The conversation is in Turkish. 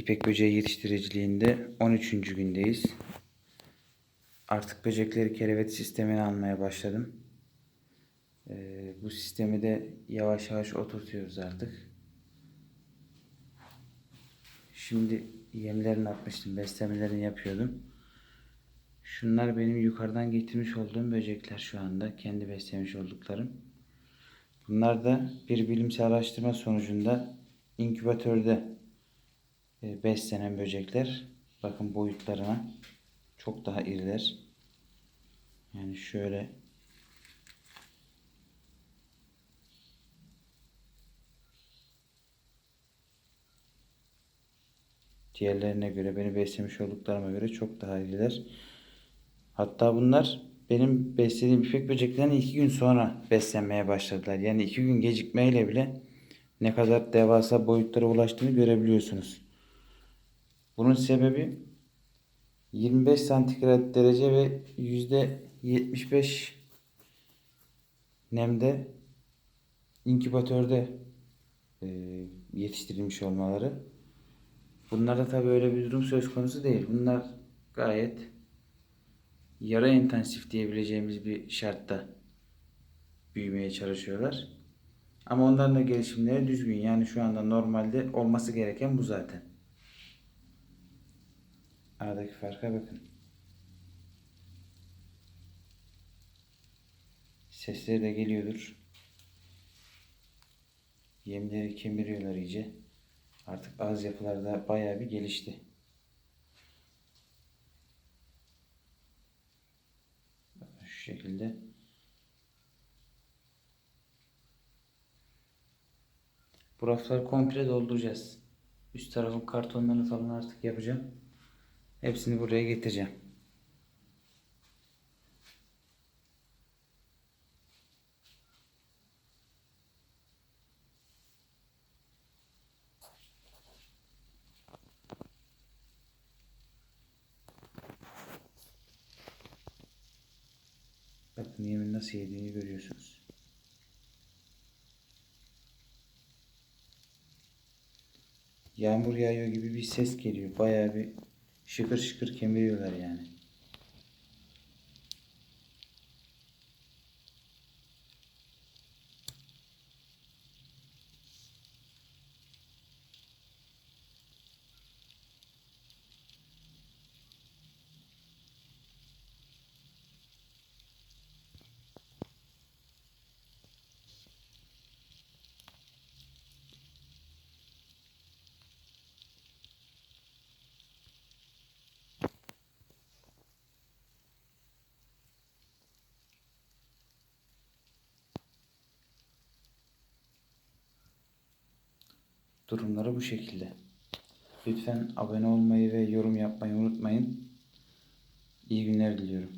İpek böceği yetiştiriciliğinde 13. gündeyiz. Artık böcekleri kerevet sistemine almaya başladım. Ee, bu sistemi de yavaş yavaş oturtuyoruz artık. Şimdi yemlerini atmıştım, beslemelerini yapıyordum. Şunlar benim yukarıdan getirmiş olduğum böcekler şu anda. Kendi beslemiş olduklarım. Bunlar da bir bilimsel araştırma sonucunda inkübatörde beslenen böcekler. Bakın boyutlarına çok daha iriler. Yani şöyle diğerlerine göre beni beslemiş olduklarıma göre çok daha iriler. Hatta bunlar benim beslediğim ipek böceklerinden iki gün sonra beslenmeye başladılar. Yani iki gün gecikmeyle bile ne kadar devasa boyutlara ulaştığını görebiliyorsunuz. Bunun sebebi 25 santigrat derece ve yüzde 75 nemde inkübatörde e, yetiştirilmiş olmaları. Bunlarda tabii öyle bir durum söz konusu değil. Bunlar gayet yarı intensif diyebileceğimiz bir şartta büyümeye çalışıyorlar. Ama onların da gelişimleri düzgün. Yani şu anda normalde olması gereken bu zaten. Aradaki farka bakın. Sesleri de geliyordur. Yemleri kemiriyorlar iyice. Artık ağız yapıları da bayağı bir gelişti. Şu şekilde. Bu rafları komple dolduracağız. Üst tarafın kartonlarını falan artık yapacağım. Hepsini buraya getireceğim. Bakın yemin nasıl yediğini görüyorsunuz. Yağmur yağıyor gibi bir ses geliyor. Bayağı bir şıkır şıkır kemiriyorlar yani. Durumları bu şekilde. Lütfen abone olmayı ve yorum yapmayı unutmayın. İyi günler diliyorum.